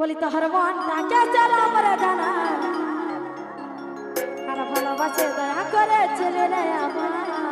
বলি তো হর মন ডাকে চলো আমার জানা? আর ভালোবাসে দয়া করে চলে ছেলে আমার।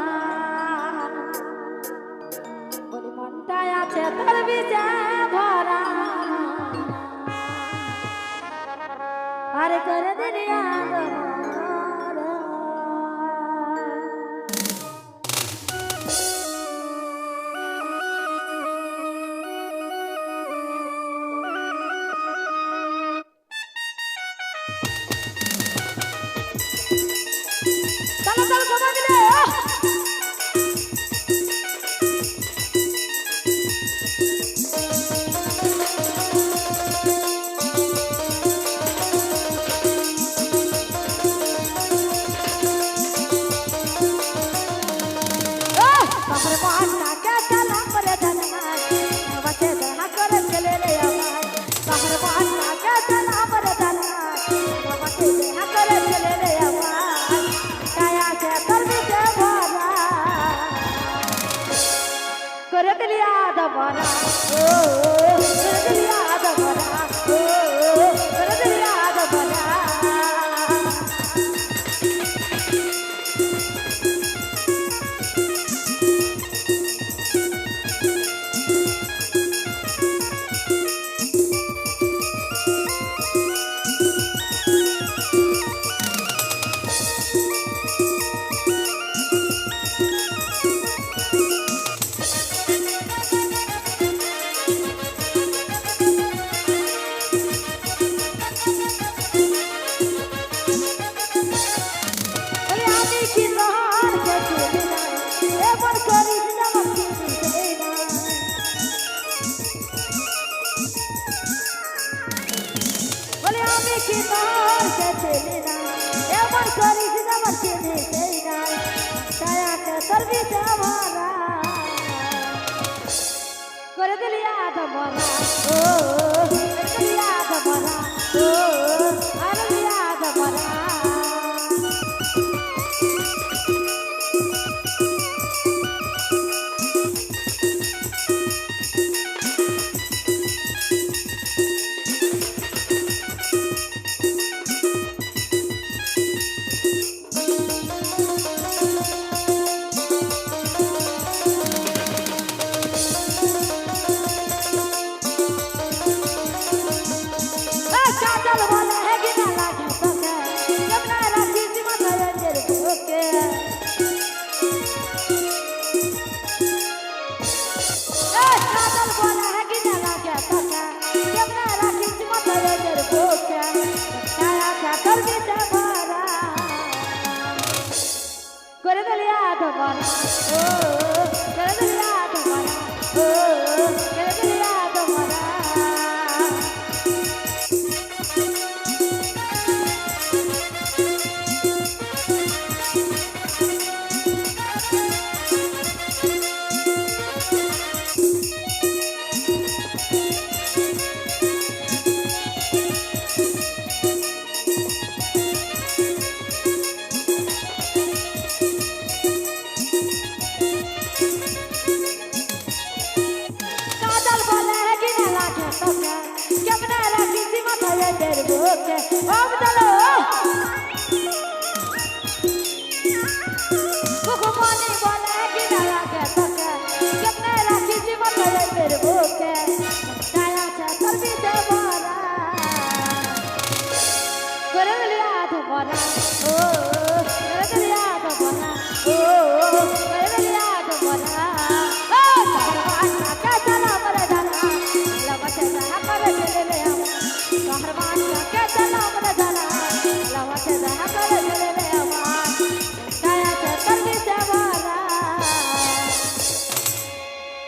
শিকারকে পেলি না এমন করিস আমার চিনি সেই নাই তাই আকে করবি জামারা করে দিলি আদমরা ও করে দিলি আদমরা ও করে দিলিয়া ধর ও করে দিলিয়া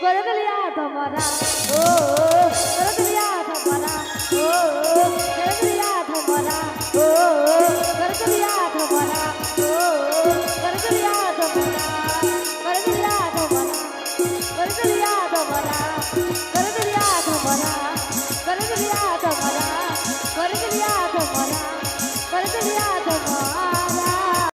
करगलिया तुम्हारा ओ करगलिया